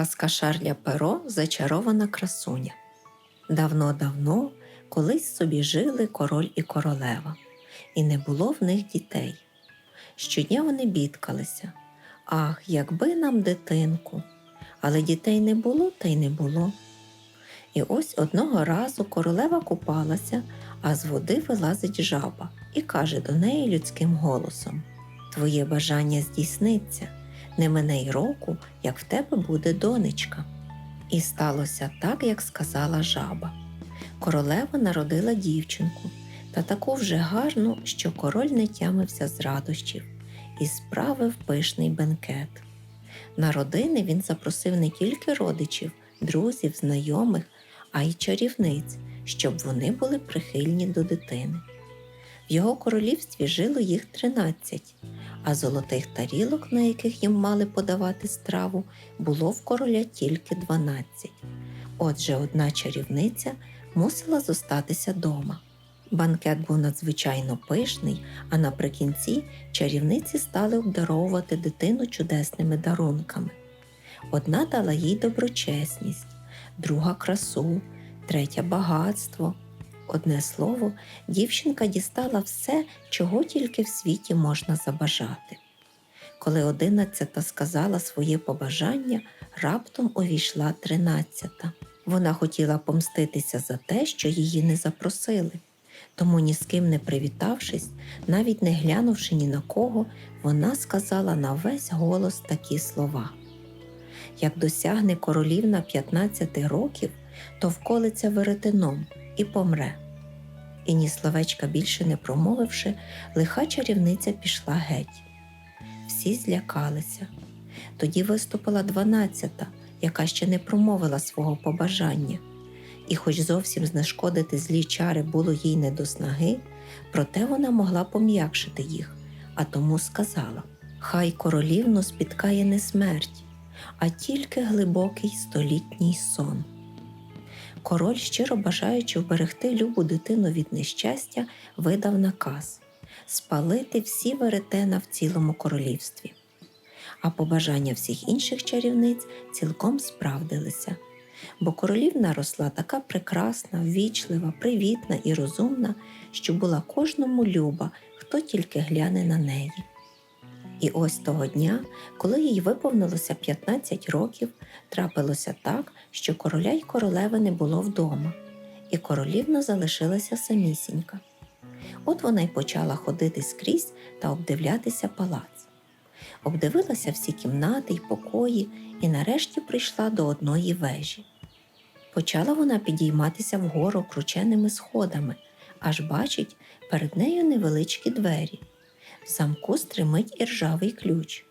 Казка Шарля Перо Зачарована красуня. Давно-давно колись собі жили король і королева, і не було в них дітей. Щодня вони бідкалися. Ах, якби нам дитинку. Але дітей не було та й не було. І ось одного разу королева купалася, а з води вилазить жаба і каже до неї людським голосом: Твоє бажання здійсниться, не мине й року, як в тебе буде донечка. І сталося так, як сказала жаба. Королева народила дівчинку, та таку вже гарну, що король не тямився з радощів і справив пишний бенкет. На родини він запросив не тільки родичів, друзів, знайомих, а й чарівниць, щоб вони були прихильні до дитини. В його королівстві жило їх тринадцять, а золотих тарілок, на яких їм мали подавати страву, було в короля тільки дванадцять. Отже, одна чарівниця мусила зостатися дома. Банкет був надзвичайно пишний, а наприкінці чарівниці стали обдаровувати дитину чудесними дарунками. Одна дала їй доброчесність, друга красу, третя багатство. Одне слово, дівчинка дістала все, чого тільки в світі можна забажати. Коли одинадцята сказала своє побажання, раптом увійшла тринадцята. Вона хотіла помститися за те, що її не запросили. Тому ні з ким не привітавшись, навіть не глянувши ні на кого, вона сказала на весь голос такі слова. Як досягне королівна 15 років, то вколиться веретеном і помре. І ні словечка більше не промовивши, лиха чарівниця пішла геть. Всі злякалися. Тоді виступила дванадцята, яка ще не промовила свого побажання. І, хоч зовсім знешкодити злі чари було їй не до снаги, проте вона могла пом'якшити їх, а тому сказала: Хай королівну спіткає не смерть, а тільки глибокий столітній сон. Король, щиро бажаючи вберегти любу дитину від нещастя, видав наказ спалити всі веретена в цілому королівстві. А побажання всіх інших чарівниць цілком справдилися, бо королівна росла така прекрасна, ввічлива, привітна і розумна, що була кожному люба, хто тільки гляне на неї. І ось того дня, коли їй виповнилося 15 років, трапилося так, що короля й королеви не було вдома, і королівна залишилася самісінька. От вона й почала ходити скрізь та обдивлятися палац. Обдивилася всі кімнати й покої і нарешті прийшла до одної вежі. Почала вона підійматися вгору крученими сходами, аж бачить перед нею невеличкі двері. В замку стримить іржавий ключ.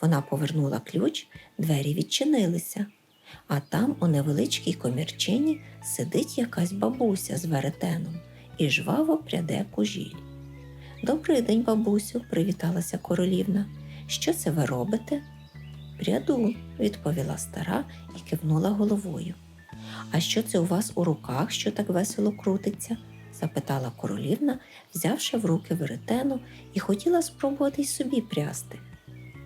Вона повернула ключ, двері відчинилися, а там у невеличкій комірчині сидить якась бабуся з веретеном і жваво пряде кужіль. Добрий день, бабусю, привіталася королівна. Що це ви робите? Пряду, відповіла стара і кивнула головою. А що це у вас у руках, що так весело крутиться? запитала королівна, взявши в руки веретену і хотіла спробувати й собі прясти.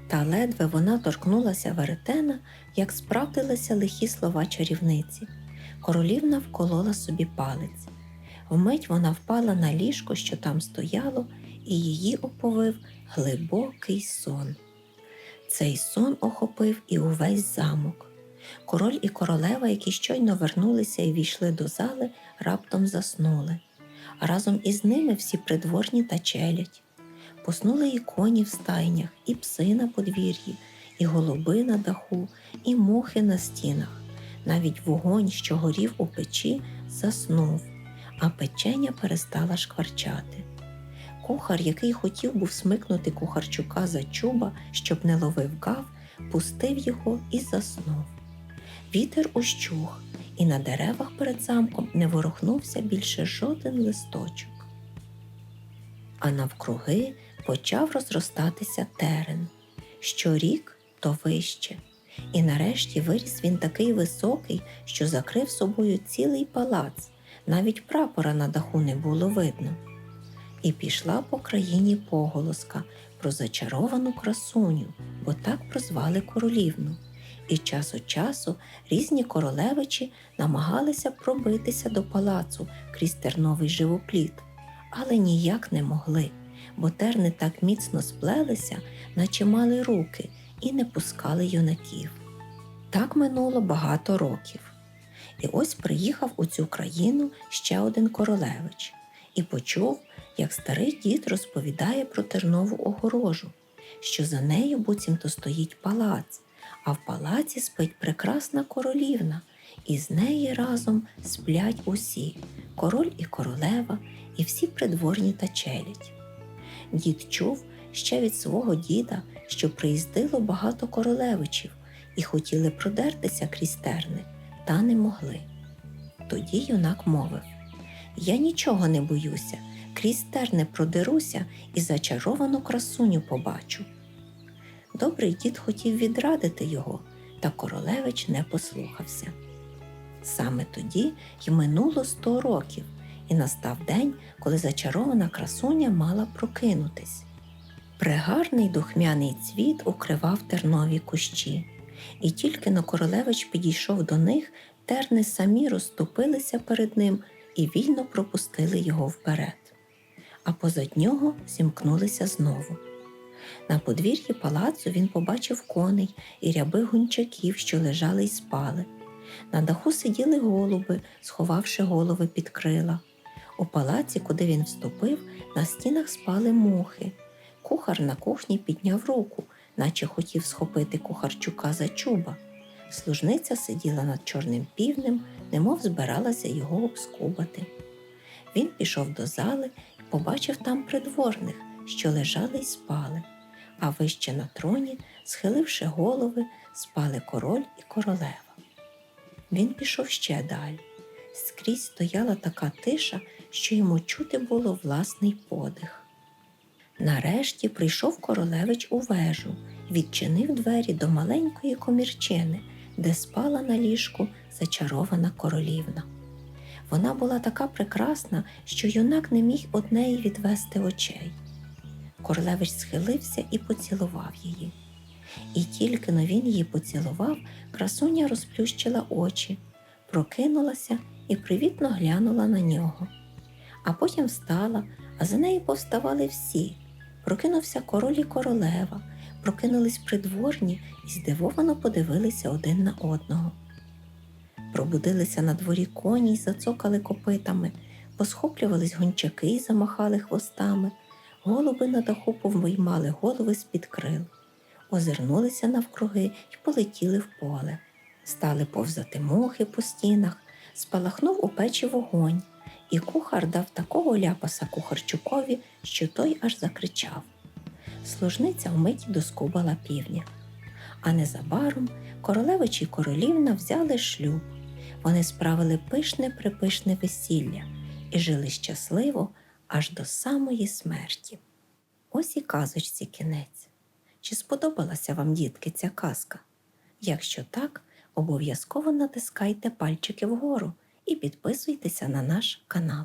Та ледве вона торкнулася веретена, як справдилися лихі слова чарівниці. Королівна вколола собі палець. Вмить вона впала на ліжко, що там стояло, і її оповив глибокий сон. Цей сон охопив і увесь замок. Король і королева, які щойно вернулися і війшли до зали, раптом заснули, разом із ними всі придворні та челядь. Поснули і коні в стайнях, і пси на подвір'ї, і голуби на даху, і мухи на стінах. Навіть вогонь, що горів у печі, заснув, а печеня перестала шкварчати. Кухар, який хотів був смикнути кухарчука за чуба, щоб не ловив гав, пустив його і заснув. Вітер ущух, і на деревах перед замком не ворухнувся більше жоден листочок. А навкруги почав розростатися терен. Щорік то вище, і нарешті виріс він такий високий, що закрив собою цілий палац, навіть прапора на даху не було видно. І пішла по країні поголоска про зачаровану красуню, бо так прозвали королівну. І час від часу різні королевичі намагалися пробитися до палацу крізь терновий живопліт, але ніяк не могли, бо терни так міцно сплелися, наче мали руки, і не пускали юнаків. Так минуло багато років. І ось приїхав у цю країну ще один королевич і почув, як старий дід розповідає про тернову огорожу, що за нею буцімто стоїть палац, а в палаці спить прекрасна королівна, і з неї разом сплять усі король і королева, і всі придворні та челядь. Дід чув ще від свого діда, що приїздило багато королевичів і хотіли продертися крізь терни, та не могли. Тоді юнак мовив Я нічого не боюся, крізь терни продеруся і зачаровану красуню побачу. Добрий дід хотів відрадити його, та королевич не послухався. Саме тоді й минуло сто років, і настав день, коли зачарована красуня мала прокинутись. Прегарний духмяний цвіт укривав тернові кущі, і тільки но королевич підійшов до них, терни самі розступилися перед ним і вільно пропустили його вперед. А позад нього зімкнулися знову. На подвір'ї палацу він побачив коней і ряби гунчаків, що лежали й спали. На даху сиділи голуби, сховавши голови під крила. У палаці, куди він вступив, на стінах спали мухи. Кухар на кухні підняв руку, наче хотів схопити кухарчука за чуба. Служниця сиділа над чорним півнем, немов збиралася його обскубати. Він пішов до зали і побачив там придворних, що лежали й спали, а вище на троні, схиливши голови, спали король і королева. Він пішов ще далі. Скрізь стояла така тиша, що йому чути було власний подих. Нарешті прийшов королевич у вежу, відчинив двері до маленької комірчини, де спала на ліжку зачарована королівна. Вона була така прекрасна, що юнак не міг од неї відвести очей. Королевич схилився і поцілував її. І тільки но він її поцілував, красуня розплющила очі, прокинулася і привітно глянула на нього. А потім встала, а за нею повставали всі. Прокинувся король і королева, прокинулись придворні і здивовано подивилися один на одного. Пробудилися на дворі коні й зацокали копитами, посхоплювались гончаки й замахали хвостами, голуби на даху повиймали голови з-під крил, озирнулися навкруги й полетіли в поле, стали повзати мухи по стінах, спалахнув у печі вогонь, і кухар дав такого ляпаса кухарчукові, що той аж закричав. Служниця вмить доскубала півня. А незабаром королевич і королівна взяли шлюб. Вони справили пишне припишне весілля і жили щасливо аж до самої смерті. Ось і казочці кінець. Чи сподобалася вам, дітки, ця казка? Якщо так, обов'язково натискайте пальчики вгору і підписуйтеся на наш канал.